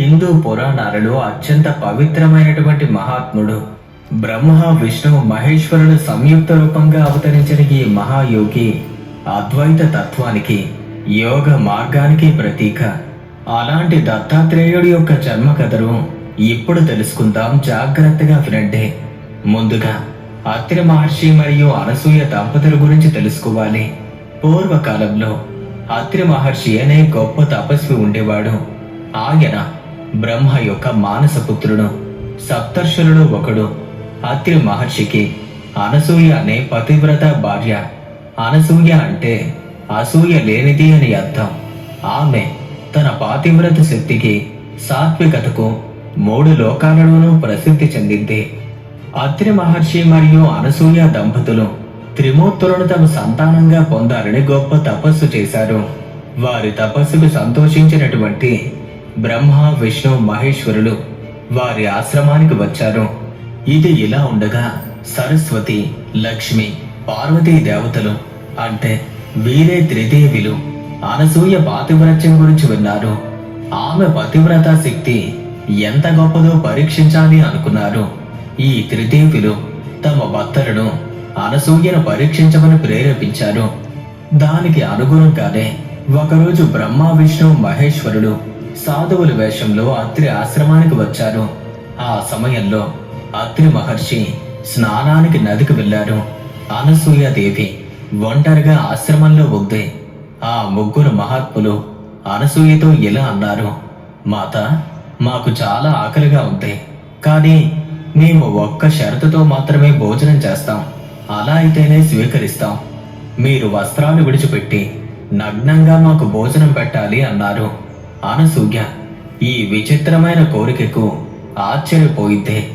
హిందూ పురాణాలలో అత్యంత పవిత్రమైనటువంటి మహాత్ముడు. బ్రహ్మ విష్ణువు మహేశ్వరుడు సంయుక్త రూపంగా అవతరించిన ఈ మహాయోగి అద్వైత తత్వానికి యోగ మార్గానికి ప్రతీక. అలాంటి దత్తాత్రేయుడి యొక్క జన్మ కథను ఇప్పుడు తెలుసుకుందాం జాగ్రత్తగా వినండి. ముందుగా అత్రి మహర్షి మరియు అనసూయ దంపతుల గురించి తెలుసుకోవాలి. పూర్వకాలంలో అత్రి మహర్షి అనే గొప్ప తపస్వి ఉండేవాడు. ఆయన బ్రహ్మ యొక్క మానసపుత్రుడు సప్తర్షులలో ఒకడు అత్రి మహర్షికి అనసూయ అనే పతివ్రత భార్య. అనసూయ అంటే అసూయ లేనిది అని అర్థం. ఆమె తన పాతివ్రత శక్తికి సాత్వికతకు మూడు లోకాలలోనూ ప్రసిద్ధి చెందింది. అత్రి మహర్షి మరియు అనసూయ దంపతులు త్రిమూర్తులను తమ సంతానంగా పొందాలని గొప్ప తపస్సు చేశారు. వారి తపస్సుకు సంతోషించినటువంటి బ్రహ్మ విష్ణు మహేశ్వరులు వారి ఆశ్రమానికి వచ్చారు. ఇది ఇలా ఉండగా సరస్వతి లక్ష్మి పార్వతీ దేవతలు అంటే వీరే త్రిదేవిలు అనసూయ పాతివ్రత్యం గురించి విన్నారు. ఆమె పతివ్రత శక్తి ఎంత గొప్పదో పరీక్షించాలి అనుకున్నారు. ఈ త్రిదేవులు తమ భక్తులను అనసూయను పరీక్షించమని ప్రేరేపించారు. దానికి అనుగుణంగానే ఒకరోజు బ్రహ్మ విష్ణు మహేశ్వరుడు సాధువుల వేషంలో అత్రి ఆశ్రమానికి వచ్చారు. ఆ సమయంలో అత్రి మహర్షి స్నానానికి నదికి వెళ్ళారు. అనసూయాదేవి ఒంటరిగా ఆశ్రమంలో ఉంది. ఆ ముగ్గురు మహాత్ములు అనసూయతో ఇలా అన్నారు మాత మాకు చాలా ఆకలిగా ఉంది. కానీ మేము ఒక్క షరతుతో మాత్రమే భోజనం చేస్తాం. అలా అయితేనే స్వీకరిస్తాం. మీరు వస్త్రాలు విడిచిపెట్టి నగ్నంగా మాకు భోజనం పెట్టాలి అన్నారు. అనసూయ ఈ విచిత్రమైన కోరికకు ఆశ్చర్యపోయింది.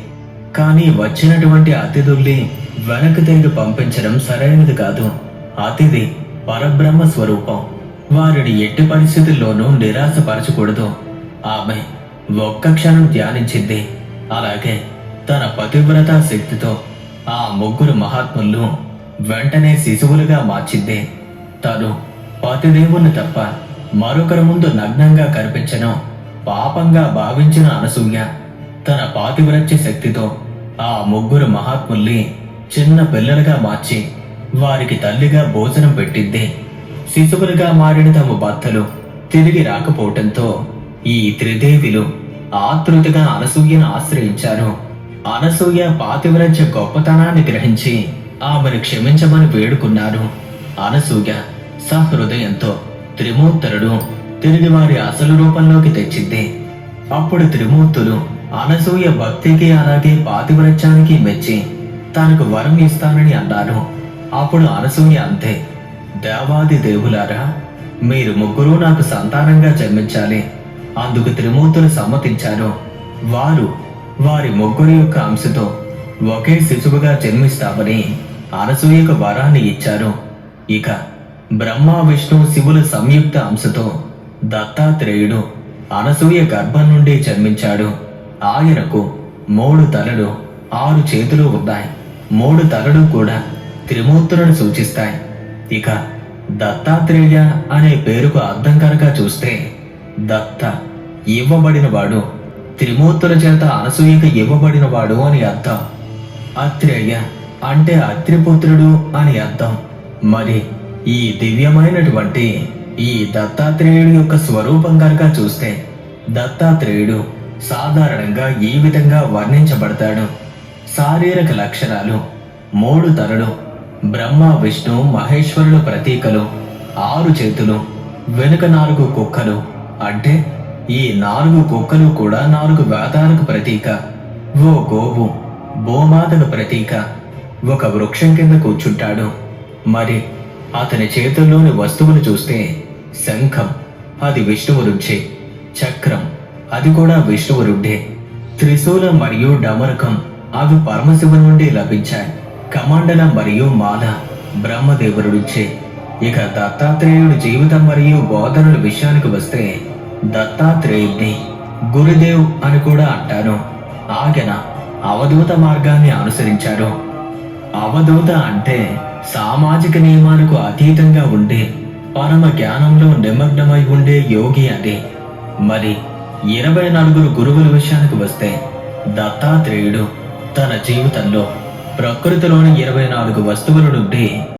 కానీ వచ్చినటువంటి అతిథుల్ని వెనక్కి తిరిగి పంపించడం సరైనది కాదు. అతిథి పరబ్రహ్మ స్వరూపం. వారిని ఎట్టి పరిస్థితుల్లోనూ నిరాశపరచకూడదు. ఆమె ఒక్క క్షణం ధ్యానించింది. అలాగే తన పతివ్రత శక్తితో ఆ ముగ్గురు మహాత్ములు వెంటనే శిశువులుగా మార్చింది. తను పతిదేవుని తప్ప మరొకరి ముందు నగ్నంగా కనిపించను. పాపంగా భావించిన అనసూయ తన పాతివ్రత్య శక్తితో ఆ ముగ్గురు మహాత్ముల్ని చిన్న పిల్లలుగా మార్చి వారికి తల్లిగా భోజనం పెట్టింది శిశువులుగా మారిన తమ భర్తలు తిరిగి రాకపోవటంతో ఈ త్రిదేవిలు ఆతృతగా అనసూయను ఆశ్రయించారు. అనసూయ పాతివ్రత్య గొప్పతనాన్ని గ్రహించి ఆమెను క్షమించమని వేడుకున్నారు. అనసూయ సహృదయంతో త్రిమూర్తులను తిరిగి వారి అసలు రూపంలోకి తెచ్చింది అప్పుడు త్రిమూర్తులు అనసూయ భక్తికి అలాగే పాతివ్రత్యానికి మెచ్చి తనకు వరం ఇస్తానని అన్నారు. అప్పుడు అనసూయ అంతే. దేవాది దేవులారా మీరు ముగ్గురు నాకు సంతానంగా జన్మించాలి. అందుకు త్రిమూర్తులు సమ్మతించారు. వారు వారి ముగ్గురు యొక్క అంశతో ఒకే శిశువుగా జన్మిస్తామని అనసూయకు వరాన్ని ఇచ్చారు. ఇక బ్రహ్మ విష్ణు శివుల సంయుక్త అంశతో దత్తాత్రేయుడు అనసూయ గర్భం నుండి జన్మించాడు. ఆయనకు మూడు తలలు ఆరు చేతులు ఉన్నాయి. మూడు తలలు కూడా త్రిమూర్తులను సూచిస్తాయి. ఇక దత్తాత్రేయ అనే పేరుకు అర్థం కనుక చూస్తే దత్త ఇవ్వబడినవాడు త్రిమూర్తుల చేత అనసూయకు ఇవ్వబడినవాడు అని అర్థం. అత్రేయ అంటే అత్రిపుత్రుడు అని అర్థం. మరి ఈ దివ్యమైనటువంటి ఈ దత్తాత్రేయుడు యొక్క స్వరూపం కనుక చూస్తే దత్తాత్రేయుడు సాధారణంగా ఈ విధంగా వర్ణించబడతాడు. శారీరక లక్షణాలు మూడు తలలు బ్రహ్మ విష్ణు మహేశ్వరుల ప్రతీకలు ఆరు చేతులు వెనుక నాలుగు కుక్కలు అంటే ఈ నాలుగు కుక్కలు కూడా నాలుగు వేదాలకు ప్రతీక. ఓ గోవు భూమాతకు ప్రతీక. ఒక వృక్షం కింద కూర్చుంటాడు. మరి అతని చేతుల్లోని వస్తువులు చూస్తే శంఖం అది విష్ణువు చక్రం అది కూడా విష్ణువురుడ్డే త్రిశూలం మరియు డమరకం అవి పరమశివుని నుండి లభించాయి. కమండలం మరియు మాల బ్రహ్మదేవుడిచ్చే ఇక దత్తాత్రేయుడి జీవితం మరియు బోధనల విషయానికి వస్తే దత్తాత్రేయుడిని గురుదేవ్ అని కూడా అంటారు. ఆయన అవధూత మార్గాన్ని అనుసరించారు. అవధూత అంటే సామాజిక నియమాలకు అతీతంగా ఉండే పరమ జ్ఞానంలో నిమగ్నమై ఉండే యోగి అని మరి ఇరవై నలుగురు గురువుల విషయానికి వస్తే దత్తాత్రేయుడు తన జీవితంలో ప్రకృతిలోని ఇరవై నాలుగు వస్తువుల నుండి